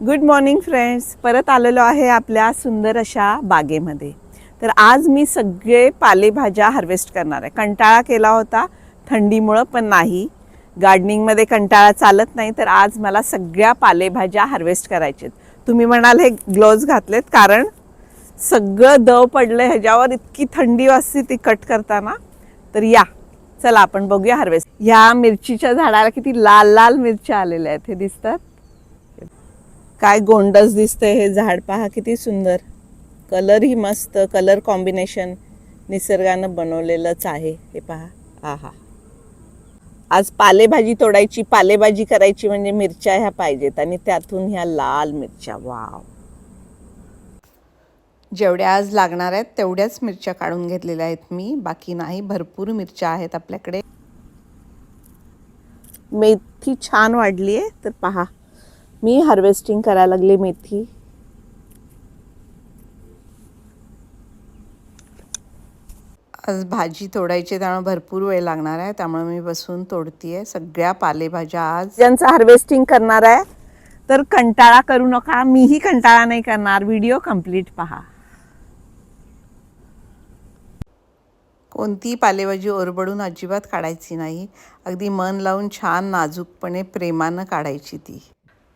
Good morning friends परत आलेलो आहे आपल्या सुंदर अशा बागेमध्ये. तर आज मी सगळे पालेभाज्या हार्वेस्ट करणार आहे. कंटाळा केला होता थंडीमुळं पण नाही. गार्डनिंगमध्ये कंटाळा चालत नाही तर आज मला सगळ्या पालेभाज्या हार्वेस्ट करायच्यात तुम्ही म्हणाल हे ग्लोव्ज घातलेत कारण सगळं दव पडलं ह्याच्यावर इतकी थंडी वाजते ती कट करताना. तर या चला आपण बघूया हार्वेस्ट ह्या मिरचीच्या झाडाला किती लाल लाल मिरच्या आलेल्या आहेत हे दिसतात. काय गोंडस दिसतंय हे झाड पहा किती सुंदर. कलरही मस्त कलर कॉम्बिनेशन निसर्गानं बनवलेलंच आहे हे पहा. आहा. आज पालेभाजी तोडायची पालेभाजी करायची म्हणजे मिरच्या ह्या पाहिजेत आणि त्यातून ह्या लाल मिरच्या वाव. जेवढ्या आज लागणार आहेत तेवढ्याच मिरच्या काढून घेतलेल्या आहेत मी. बाकी नाही भरपूर मिरच्या आहेत आपल्याकडे. मेथी छान वाढली आहे तर पहा. मी हार्वेस्टिंग करायला लागले मेथी. आज भाजी तोडायची त्यामुळे भरपूर वेळ लागणार आहे. त्यामुळे मी बसून तोडतीये सगळ्या पालेभाज्या आज. ज्यांचं हार्वेस्टिंग करणार आहे तर कंटाळा करू नका. मीही कंटाळा नाही करणार. व्हिडिओ कंप्लीट पहा. कोणतीही पालेभाजी ओरबडून अजिबात काढायची नाही. अगदी मन लावून छान नाजूकपणे प्रेमानं काढायची ती.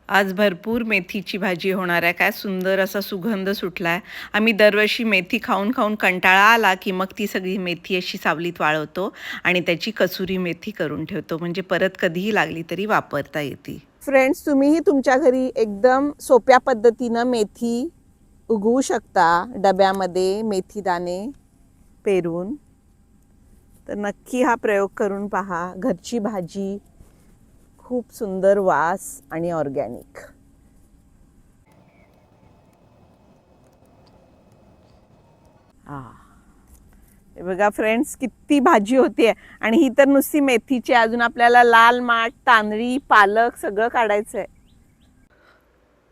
आज भरपूर मेथीची भाजी होणार आहे. काय सुंदर असा सुगंध सुटला आहे आम्ही दरवर्षी मेथी खाऊन खाऊन कंटाळा आला की मग ती सगळी मेथी अशी सावलीत वाळवतो आणि त्याची कसुरी मेथी करून ठेवतो. म्हणजे परत कधीही लागली तरी वापरता येते. फ्रेंड्स तुम्हीही तुमच्या घरी एकदम सोप्या पद्धतीनं मेथी उगवू शकता. डब्यामध्ये मेथी दाणे पेरून. तर नक्की हा प्रयोग करून पहा. घरची भाजी खूप सुंदर वास आणि ऑर्गॅनिक. हा हे बघा फ्रेंड्स किती भाजी होती आणि ही तर नुसती मेथीची अजून आपल्याला लाल माठ तांदळी पालक सगळं काढायचं आहे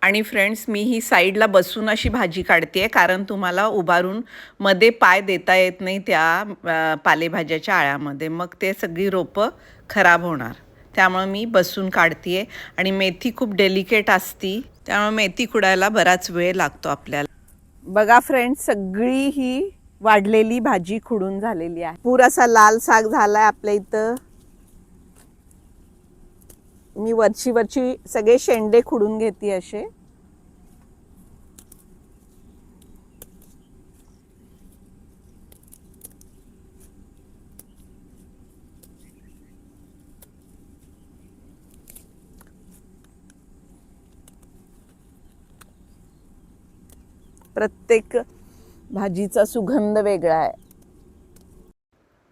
आणि फ्रेंड्स मी ही साईडला बसून अशी भाजी काढते कारण तुम्हाला उभारून मध्ये पाय देता येत नाही त्या पालेभाज्याच्या आळ्यामध्ये. मग ते सगळी रोपं खराब होणार. त्यामुळे मी बसून काढते आणि मेथी खूप डेलिकेट असती त्यामुळे मेथी खुडायला बराच वेळ लागतो आपल्याला. बघा फ्रेंड्स सगळी ही वाढलेली भाजी खुडून झालेली आहे. पूर असा लाल साग झालाय आपल्या इथं. मी वरची वरची सगळे शेंडे खुडून घेते असे. प्रत्येक भाजीचा सुगंध वेगळा आहे.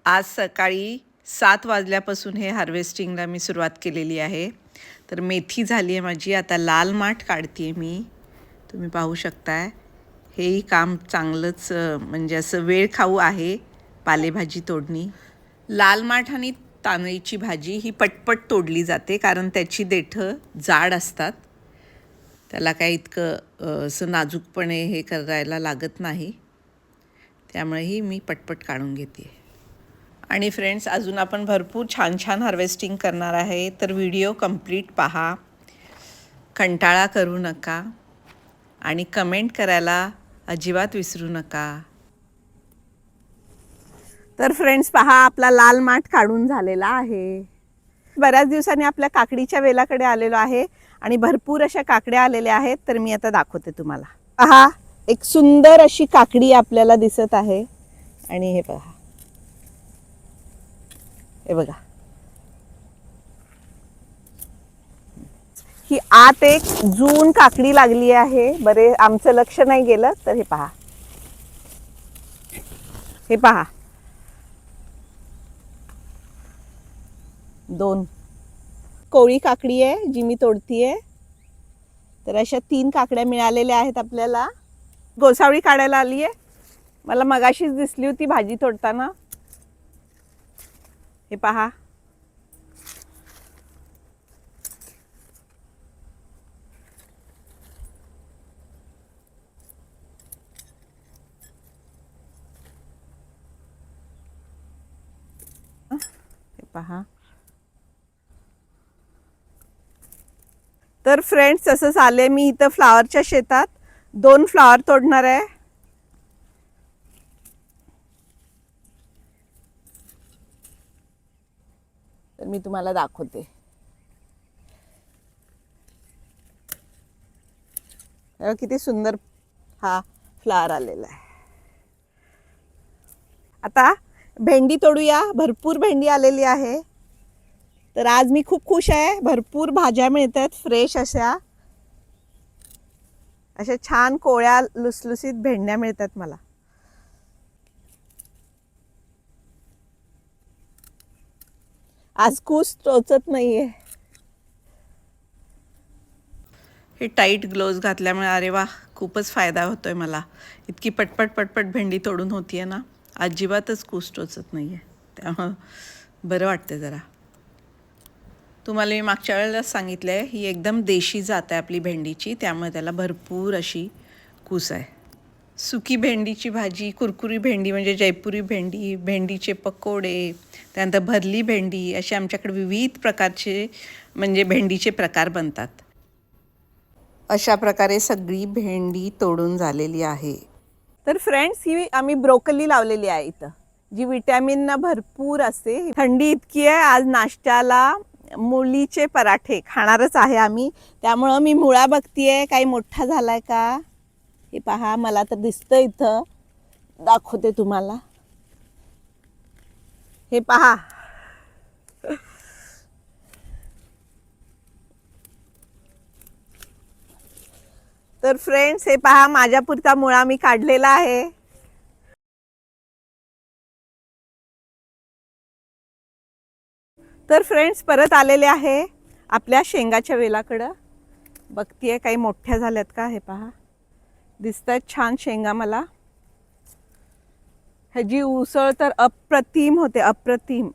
आज सकाळी सात वाजल्यापासून हे हार्वेस्टिंगला मी सुरुवात केलेली आहे. तर मेथी झाली आहे माझी. आता लाल माठ काढते आहे मी. तुम्ही पाहू शकताय. हेही काम चांगलंच म्हणजे असं वेळ खाऊ आहे पालेभाजी तोडणी. लाल माठ आणि तांदळीची भाजी ही पटपट तोडली जाते कारण त्याची देठं जाड असतात. त्याला काय इतकं असं नाजूकपणे हे करायला लागत नाही. त्यामुळेही मी पटपट काढून घेते. आणि फ्रेंड्स अजून आपण भरपूर छान छान हार्वेस्टिंग करणार आहे. तर व्हिडिओ कंप्लीट पहा. कंटाळा करू नका. आणि कमेंट करायला अजिबात विसरू नका. तर फ्रेंड्स पहा आपला लाल माठ काढून झालेला आहे. बऱ्याच दिवसांनी आपल्या काकडीच्या वेलाकडे आलेलो आहे. आणि भरपूर अशा काकड्या आलेल्या आहेत तर मी आता दाखवते तुम्हाला. पहा एक सुंदर अशी काकडी आपल्याला दिसत आहे. आणि हे बघा. हे बघा. ही आत एक जून काकडी लागली आहे. बरे आमचं लक्ष नाही गेलं तर हे पहा. हे पहा. दोन. कोळी काकडी आहे जी मी तोडतीये तर अशा तीन काकड्या मिळालेल्या आहेत आपल्याला. गोसावळी काढायला आली आहे. मला मगाशीच दिसली होती भाजी तोडताना. हे पहा. हे पहा. तर फ्रेंड्स तसंच आले मी इथं फ्लावरच्या शेतात दोन फ्लावर तोडणार आहे. तर मी तुम्हाला दाखवते. किती सुंदर हा फ्लावर आलेला आहे. आता भेंडी तोडूया भरपूर भेंडी आलेली आहे. तर आज मी खूप खुश आहे. भरपूर भाज्या मिळतात फ्रेश अशा. अशा छान कोळ्या लुसलुसीत भेंड्या मिळतात मला. आज कूस टोचत नाहीये. हे टाईट ग्लोव्ज घातल्यामुळे अरे वा खूपच फायदा होतोय मला. इतकी पटपट पटपट भेंडी तोडून होतीये ना अजिबातच कूस टोचत नाही आहे त्यामुळं बरं वाटतं जरा. तुम्हाला मी मागच्या वेळेला सांगितलं आहे ही एकदम देशी जात आहे आपली भेंडीची त्यामुळे त्याला भरपूर अशी कूस आहे. सुकी भेंडीची भाजी कुरकुरी भेंडी म्हणजे जयपुरी भेंडी भेंडीचे पकोडे त्यानंतर भरली भेंडी असे आमच्याकडे विविध प्रकारचे म्हणजे भेंडीचे प्रकार बनतात. अशा प्रकारे सगळी भेंडी तोडून झालेली आहे. तर फ्रेंड्स ही आम्ही ब्रोकली लावलेली आहे इथं जी विटॅमिनना भरपूर असते थंडी इतकी आहे आज नाश्त्याला मुलीचे पराठे खाणारच आहे आम्ही. त्यामुळं मी मुळा बघतीये. काही मोठा झालाय का? हे पहा मला तर दिसतं इथं. दाखवते तुम्हाला. हे पहा. तर फ्रेंड्स हे पहा माझ्यापुरता मुळा मी काढलेला आहे. तर फ्रेंड्स परत आलेले आहे आपल्या शेंगाच्या वेलाकडं. बघतीये काही मोठ्या झाल्यात का हे पहा. दिसत आहेत छान शेंगा मला. ह्याची उसळ तर अप्रतिम होते अप्रतिम.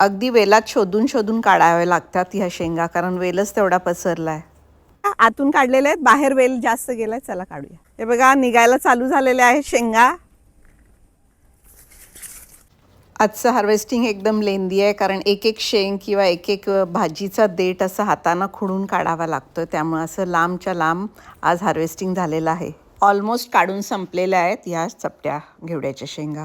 अगदी वेलात शोधून शोधून काढाव्या लागतात ह्या शेंगा कारण वेलच तेवढा पसरला आहे आतून काढलेले आहेत बाहेर वेल जास्त गेलाय चला काढूया. हे बघा निघायला चालू झालेले आहे शेंगा. आजचं हार्वेस्टिंग एकदम लेंदी आहे कारण एक एक शेंग किंवा एक एक भाजीचा देठ असं हातानं खुडून काढावा लागतो त्यामुळं असं लांबच्या लांब आज हार्वेस्टिंग झालेलं आहे. ऑलमोस्ट काढून संपलेल्या आहेत या चपट्या घेवड्याच्या शेंगा.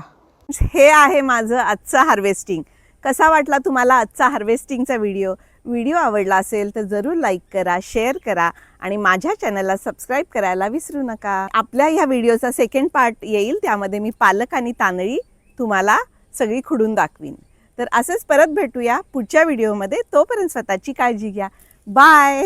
हे आहे माझं आजचं हार्वेस्टिंग कसा वाटला तुम्हाला आजचा हार्वेस्टिंगचा व्हिडिओ व्हिडिओ आवडला असेल तर जरूर लाईक करा शेअर करा आणि माझ्या चॅनलला सबस्क्राईब करायला विसरू नका. आपल्या ह्या व्हिडिओचा सेकंड पार्ट येईल. त्यामध्ये मी पालक आणि तांदळी तुम्हाला सगळी खुडून दाखवीन. तर असंच परत भेटूया पुढच्या व्हिडिओमध्ये. तोपर्यंत स्वतःची काळजी घ्या. बाय!